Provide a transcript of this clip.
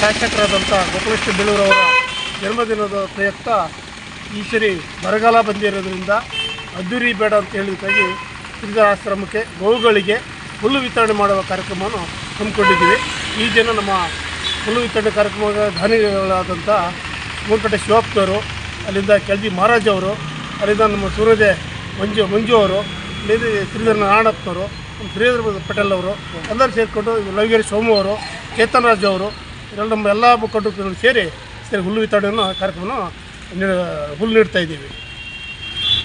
ಶಾಸಕರಾದಂಥ ಗೋಪಾಲಕೃಷ್ಣ ಬೇಳೂರವರ ಜನ್ಮದಿನದ ಪ್ರಯುಕ್ತ ಈ ಸರಿ ಬರಗಾಲ ಬಂದಿರೋದ್ರಿಂದ ಅದ್ದೂರಿ ಬೇಡ ಅಂತ ಹೇಳಿದಾಗಿ ಶ್ರೀಧರ ಆಶ್ರಮಕ್ಕೆ ಗೋವುಗಳಿಗೆ ಹುಲ್ಲು ವಿತರಣೆ ಮಾಡುವ ಕಾರ್ಯಕ್ರಮವನ್ನು ಹಮ್ಮಿಕೊಂಡಿದ್ದೀವಿ. ಈ ಜನ ನಮ್ಮ ಹುಲ್ಲು ವಿತರಣೆ ಕಾರ್ಯಕ್ರಮದ ಧಾನಿಗಳಾದಂಥ ಮೂರ್ಕಟ್ಟೆ ಶಿವಪ್ಪನವರು ಅಲ್ಲಿಂದ ಕೆಲ್ಜಿ ಮಹಾರಾಜ್ ಅವರು, ಅಲ್ಲಿಂದ ನಮ್ಮ ಸೂರ್ಯೋದಯ ಮಂಜು ಮಂಜು ಅವರು, ಅಲ್ಲಿಂದ ಶ್ರೀಧರ ನಾರಾಯಣಪ್ಪನವರು ನಮ್ಮ ಪಟೇಲ್ ಅವರು, ಎಲ್ಲರೂ ಸೇರಿಕೊಂಡು ಲವಿಗೇರಿ ಸೋಮು ಅವರು ಚೇತನ್ ರಾಜ್ ಅವರು ಇದೆಲ್ಲ ನಮ್ಮ ಎಲ್ಲ ಮುಖಂಡರು ಸೇರಿ ಸೇರಿ ಹುಲ್ಲು ವಿತರಣೆಯನ್ನು ಕಾರ್ಯಕ್ರಮವನ್ನು ಹುಲ್ಲು ನೀಡ್ತಾ ಇದ್ದೀವಿ.